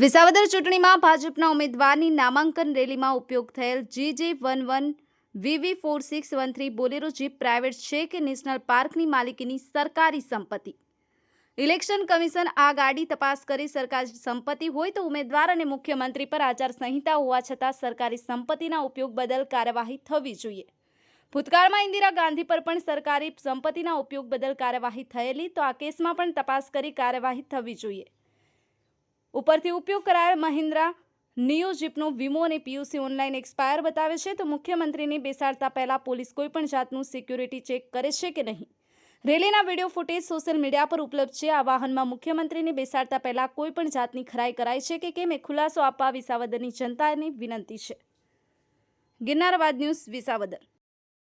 વિસાવદર ચૂંટણીમાં ભાજપના ઉમેદવારની નામાંકન રેલીમાં ઉપયોગ થયેલ G J one one VV four six one three Bolero jeep private છે કે નેશનલ પાર્કની માલિકીની સરકારી સંપત્તિ. ઇલેક્શન કમિશન આ ગાડી તપાસ કરી સરકારી સંપત્તિ હોય તો ઉમેદવાર અને મુખ્યમંત્રી પર આચાર સંહિતા હોવા છતાં સરકારી સંપત્તિના ઉપયોગ બદલ કાર્યવાહી થવી જોઈએ. ભૂતકાળમાં ઇન્દિરા ગાંધી પર પણ સરકારી સંપત્તિના ઉપયોગ બદલ કાર્યવાહી થયેલી, તો આ કેસમાં પણ તપાસ કરી કાર્યવાહી થવી જોઈએ. ઉપરથી ઉપયોગ કરાયેલ મહિન્દ્રા નિયો જીપનો વીમો અને પીયુસી ઓનલાઈન એક્સપાયર બતાવે છે. તો મુખ્યમંત્રીને બેસાડતા પહેલાં પોલીસ કોઈપણ જાતનું સિક્યુરિટી ચેક કરે છે કે નહીં? રેલીના વીડિયો ફૂટેજ સોશિયલ મીડિયા પર ઉપલબ્ધ છે. આ વાહનમાં મુખ્યમંત્રીને બેસાડતા પહેલાં કોઈ પણ જાતની ખરાઈ કરાઈ છે કે કેમ એ ખુલાસો આપવા વિસાવદરની જનતાને વિનંતી છે. ગિરનારવાદ ન્યૂઝ વિસાવદર.